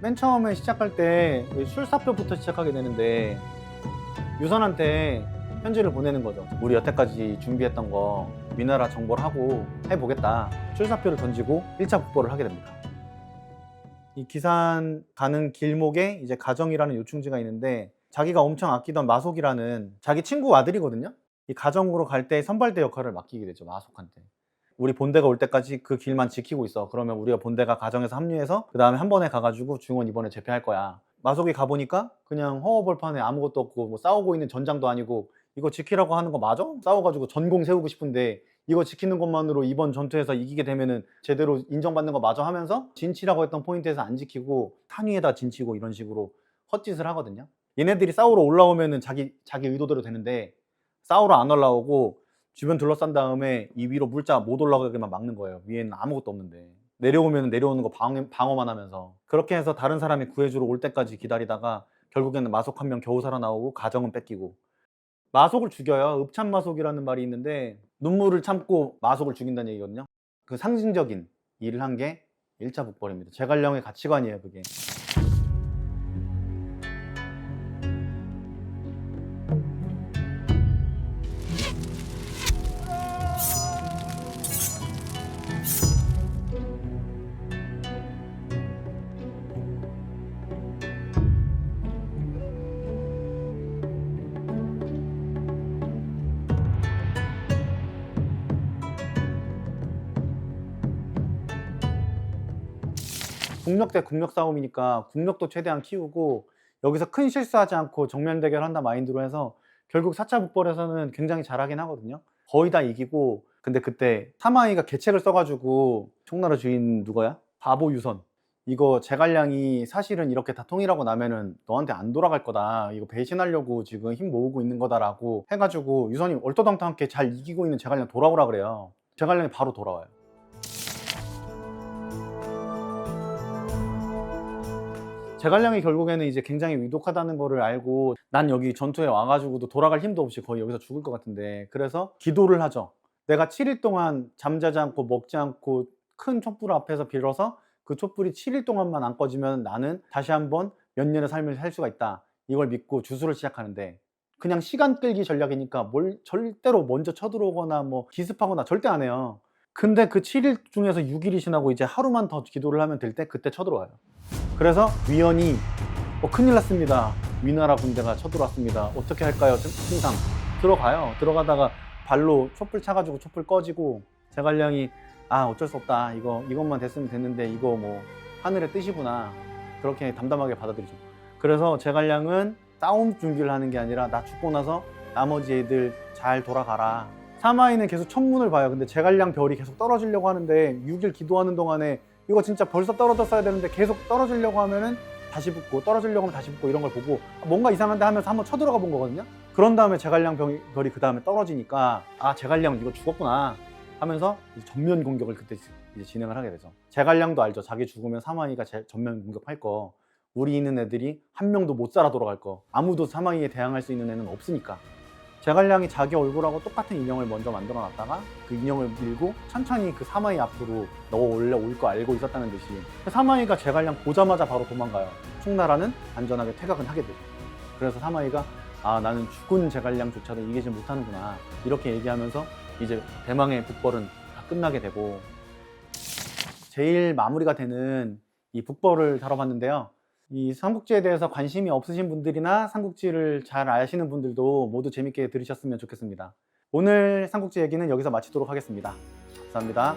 맨 처음에 시작할 때 술사표부터 시작하게 되는데 유선한테 편지를 보내는 거죠. 우리 여태까지 준비했던 거 위나라 정보를 하고 해보겠다. 출사표를 던지고 1차 국보를 하게 됩니다. 이 기산 가는 길목에 이제 가정이라는 요충지가 있는데 자기가 엄청 아끼던 마속이라는 자기 친구 아들이거든요. 이 가정으로 갈 때 선발대 역할을 맡기게 되죠. 마속한테. 우리 본대가 올 때까지 그 길만 지키고 있어. 그러면 우리가 본대가 가정에서 합류해서 그 다음에 한 번에 가가지고 중원 이번에 재패할 거야. 마속이 가보니까 그냥 허허벌판에 아무것도 없고 뭐 싸우고 있는 전장도 아니고 이거 지키라고 하는 거 맞아? 싸워가지고 전공 세우고 싶은데 이거 지키는 것만으로 이번 전투에서 이기게 되면은 제대로 인정받는 거 맞아 하면서 진치라고 했던 포인트에서 안 지키고 산 위에다 진치고 이런 식으로 헛짓을 하거든요. 얘네들이 싸우러 올라오면은 자기 자기 의도대로 되는데 싸우러 안 올라오고 주변 둘러싼 다음에 이 위로 물자 못 올라가게만 막는 거예요. 위에는 아무것도 없는데. 내려오면 내려오는 거 방어, 방어 만 하면서. 그렇게 해서 다른 사람이 구해주러 올 때까지 기다리다가 결국에는 마속 한 명 겨우 살아나오고 가정은 뺏기고. 마속을 죽여요. 읍참마속이라는 말이 있는데 눈물을 참고 마속을 죽인다는 얘기거든요. 그 상징적인 일을 한 게 1차 북벌입니다. 제갈령의 가치관이에요, 그게. 국력 대 국력 싸움이니까 국력도 최대한 키우고 여기서 큰 실수하지 않고 정면 대결한다 마인드로 해서 결국 4차 북벌에서는 굉장히 잘하긴 하거든요. 거의 다 이기고 근데 그때 사마이가 계책을 써가지고 총나라 주인 누구야? 바보 유선. 이거 제갈량이 사실은 이렇게 다 통일하고 나면은 너한테 안 돌아갈 거다. 이거 배신하려고 지금 힘 모으고 있는 거다라고 해가지고 유선이 얼토당토하게 잘 이기고 있는 제갈량 돌아오라 그래요. 제갈량이 바로 돌아와요. 제갈량이 결국에는 이제 굉장히 위독하다는 거를 알고 난 여기 전투에 와가지고도 돌아갈 힘도 없이 거의 여기서 죽을 것 같은데 그래서 기도를 하죠. 내가 7일 동안 잠자지 않고 먹지 않고 큰 촛불 앞에서 빌어서 그 촛불이 7일 동안만 안 꺼지면 나는 다시 한번 몇 년의 삶을 살 수가 있다. 이걸 믿고 주술을 시작하는데 그냥 시간 끌기 전략이니까 뭘 절대로 먼저 쳐들어오거나 뭐 기습하거나 절대 안 해요. 근데 그 7일 중에서 6일이 지나고 이제 하루만 더 기도를 하면 될 때 그때 쳐들어와요. 그래서 위원이 어, 큰일 났습니다. 위나라 군대가 쳐들어왔습니다. 어떻게 할까요? 항상 들어가요. 들어가다가 발로 촛불 차가지고 촛불 꺼지고 제갈량이 아 어쩔 수 없다. 이거 이것만 됐으면 됐는데 이거 뭐 하늘의 뜻이구나. 그렇게 담담하게 받아들이죠. 그래서 제갈량은 싸움 준비를 하는 게 아니라 나 죽고 나서 나머지 애들 잘 돌아가라. 사마이는 계속 천문을 봐요. 근데 제갈량 별이 계속 떨어지려고 하는데 6일 기도하는 동안에 이거 진짜 벌써 떨어졌어야 되는데 계속 떨어지려고 하면은 다시 붙고 떨어지려고 하면 다시 붙고 이런 걸 보고 뭔가 이상한데 하면서 한번 쳐들어가 본 거거든요. 그런 다음에 제갈량 별이 그 다음에 떨어지니까 아 제갈량 이거 죽었구나 하면서 전면 공격을 그때 이제 진행을 하게 되죠. 제갈량도 알죠. 자기 죽으면 사마이가 제- 전면 공격할 거. 우리 있는 애들이 한 명도 못 살아 돌아갈 거. 아무도 사마이에 대항할 수 있는 애는 없으니까. 제갈량이 자기 얼굴하고 똑같은 인형을 먼저 만들어 놨다가 그 인형을 밀고 천천히 그 사마이 앞으로 너 원래 올 거 알고 있었다는 듯이 그 사마이가 제갈량 보자마자 바로 도망가요. 총나라는 안전하게 퇴각은 하게 되죠. 그래서 사마이가 아 나는 죽은 제갈량조차도 이기지 못하는구나 이렇게 얘기하면서 이제 대망의 북벌은 다 끝나게 되고 제일 마무리가 되는 이 북벌을 다뤄봤는데요. 이 삼국지에 대해서 관심이 없으신 분들이나 삼국지를 잘 아시는 분들도 모두 재밌게 들으셨으면 좋겠습니다. 오늘 삼국지 얘기는 여기서 마치도록 하겠습니다. 감사합니다.